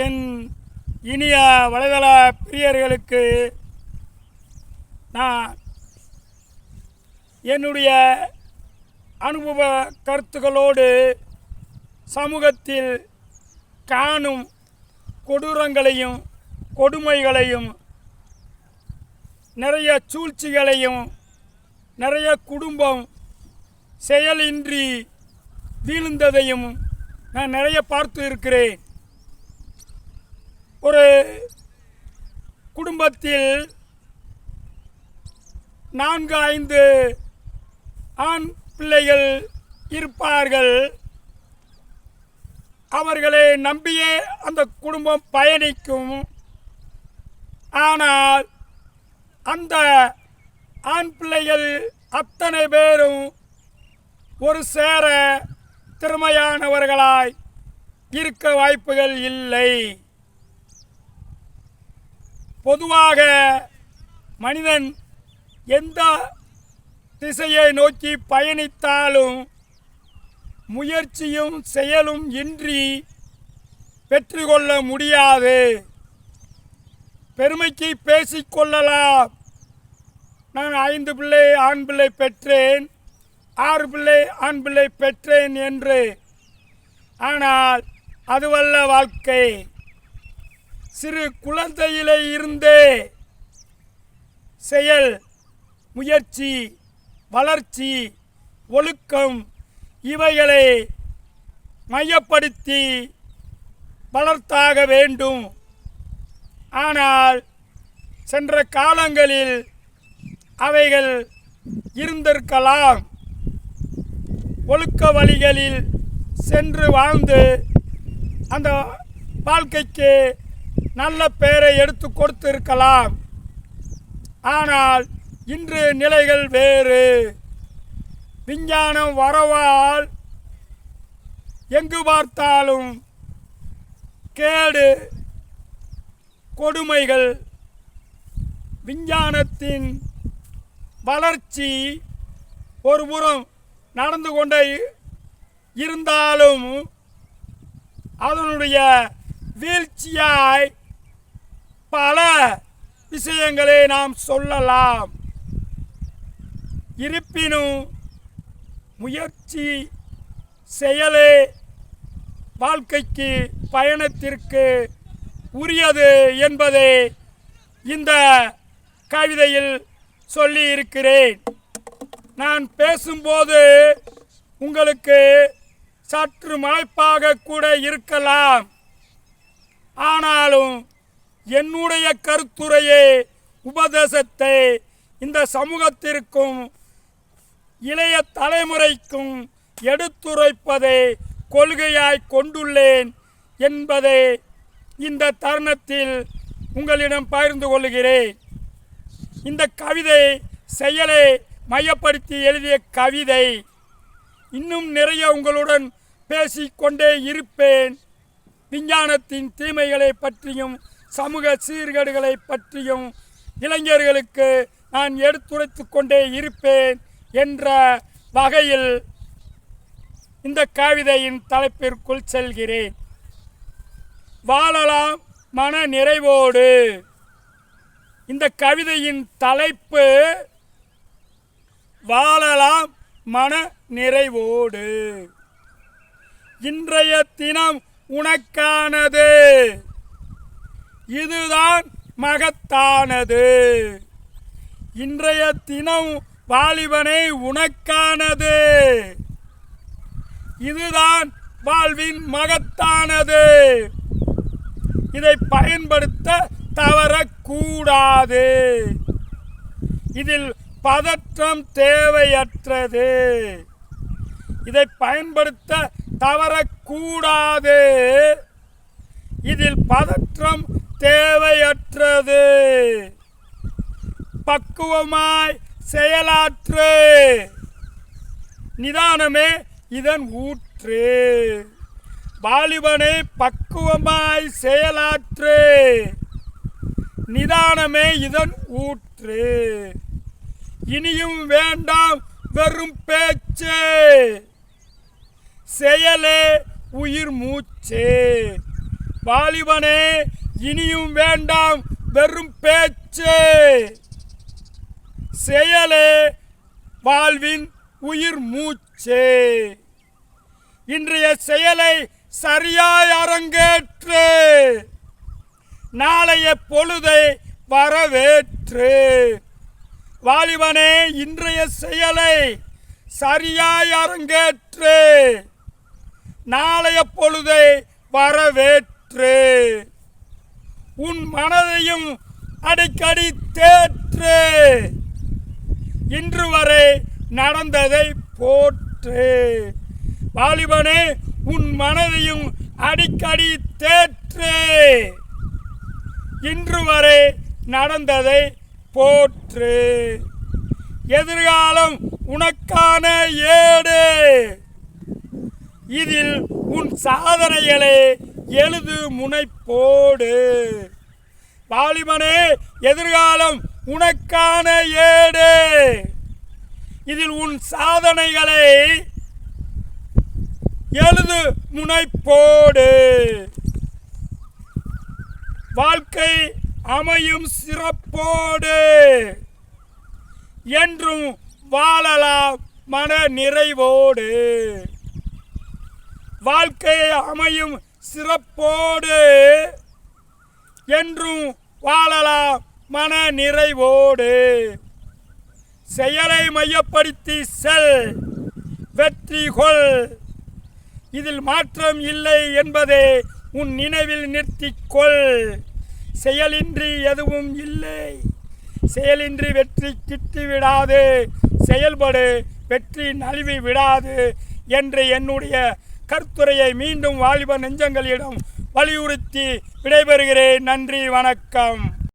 என் இனிய வலைதள பிரியர்களுக்கு நான் என்னுடைய அனுபவ கருத்துக்களோடு சமூகத்தில் காணும் கொடூரங்களையும் கொடுமைகளையும் நிறைய சூழ்ச்சிகளையும் நிறைய குடும்பம் செயலின்றி வீழ்ந்ததையும் நான் நிறைய பார்த்து இருக்கிறேன். ஒரு குடும்பத்தில் நான்கு ஐந்து ஆண் பிள்ளைகள் இருப்பார்கள். அவர்களை நம்பியே அந்த குடும்பம் பயணிக்கும். ஆனால் அந்த ஆண் பிள்ளைகள் அத்தனை பேரும் ஒரு சேர திறமையானவர்களாய் இருக்க வாய்ப்புகள் இல்லை. பொதுவாக மனிதன் எந்த திசையை நோக்கி பயணித்தாலும் முயற்சியும் செயலும் இன்றி பெற்றுக்கொள்ள முடியாது. பெருமைக்கு பேசிக்கொள்ளலாம் நான் ஐந்து பிள்ளை ஆண் பிள்ளை பெற்றேன். ஆறு பிள்ளை ஆண் பிள்ளை பெற்றேன் என்று. ஆனால் அதுவல்ல வாழ்க்கை. சிறு குழந்தையிலே இருந்தே செயல் முயற்சி வளர்ச்சி ஒழுக்கம் இவைகளை மையப்படுத்தி வளர்த்தாக வேண்டும். ஆனால் சென்ற காலங்களில் அவைகள் இருந்திருக்கலாம். ஒழுக்க வழிகளில் சென்று வாழ்ந்து அந்த வாழ்க்கைக்கு நல்ல பெயரை எடுத்து கொடுத்திருக்கலாம் ஆனால் இன்று நிலைகள் வேறு. விஞ்ஞானம் வரவால் எங்கு பார்த்தாலும் கேடு கொடுமைகள். விஞ்ஞானத்தின் வளர்ச்சி ஒரு புறம் நடந்து கொண்டே இருந்தாலும் அதனுடைய வீழ்ச்சியாய் பல விஷயங்களை நாம் சொல்லலாம். இருப்பினும் முயற்சி செயலே வாழ்க்கைக்கு பயணத்திற்கு உரியது என்பதை இந்த கவிதையில் சொல்லி இருக்கிறேன் நான் பேசும்போது உங்களுக்கு சற்று மலைப்பாக கூட இருக்கலாம். ஆனாலும் என்னுடைய கருத்துரையை உபதேசத்தை இந்த சமூகத்திற்கும் இளைய தலைமுறைக்கும் எடுத்துரைப்பதை கொள்கையாய் கொண்டுள்ளேன் என்பதை இந்த தருணத்தில் உங்களிடம் பகிர்ந்து கொள்கிறேன். இந்த கவிதை செயலை மையப்படுத்தி எழுதிய கவிதை. இன்னும் நிறைய உங்களுடன் பேசிக்கொண்டே இருப்பேன். விஞ்ஞானத்தின் தீமைகளை பற்றியும் சமூக சீர்கேடுகளை பற்றியும் இளைஞர்களுக்கு நான் எடுத்துரைத்து கொண்டே இருப்பேன் என்ற வகையில் இந்த கவிதையின் தலைப்பிற்குள் செல்கிறேன். வாழலாம் மன நிறைவோடு. இந்த கவிதையின் தலைப்பு வாழலாம் மன நிறைவோடு. இன்றைய தினம் உனக்கானது. இதுதான் மகத்தானது. இன்றைய தினம் வாலிபனை உனக்கானது. இதுதான் வாழ்வின் மகத்தானது. இதை பயன்படுத்த தவறக்கூடாது. இதில் பதற்றம் தேவையற்றது. இதை பயன்படுத்த தவறக்கூடாது. இதில் பதற்றம் தேவையற்றது. பக்குவமாய் செயலாற்று. நிதானமே இதன் ஊற்று. வாலிபனை பக்குவமாய் செயலாற்று. நிதானமே இதன் ஊற்று. இனியும் வேண்டாம் வெறும் பேச்சு. செயலே உயிர் மூச்சு. வாலிபனே இனியும் வேண்டாம் வெறும் பேச்சு. செயலே வாழ்வின் உயிர் மூச்சு. இன்றைய செயலை சரியாய் அரங்கேற்று நாளைய பொழுதை வரவேற்று. வாலிபனே இன்றைய செயலை சரியாய் அரங்கேற்று நாளைய பொழுதை வரவேற்று. உன் மனதையும் அடிக்கடி தேற்று. இன்று வரை நடந்ததை போற்று. வாலிபனே உன் மனதையும் அடிக்கடி தேற்று. இன்று வரை நடந்ததை போற்று. எதிர்காலம் உனக்கான ஏடு. இதில் உன் சாதனைகளை எழுது முனைப்போடு. வாலிபனே எதிர்காலம் உனக்கான ஏடு. இதில் உன் சாதனைகளை எழுது முனைப்போடு. வாழ்க்கை அமையும் சிறப்போடு. என்றும் வாழலாம் மன நிறைவோடு வாழ்க்கை அமையும் சிறப்போடு என்றும் வாழலாம் மன நிறைவோடு. செயலை மையப்படுத்தி செல் வெற்றி கொள். இதில் மாற்றம் இல்லை என்பதை உன் நினைவில் நிறுத்திக்கொள் செயலின்றி எதுவும் இல்லை. செயலின்றி வெற்றி கிட்டி விடாது. செயல்படு வெற்றி நழுவி விடாது என்று என்னுடைய கருத்துரையை மீண்டும் வாலிப நெஞ்சங்களிடம் வலியுறுத்தி விடைபெறுகிறேன். நன்றி வணக்கம்.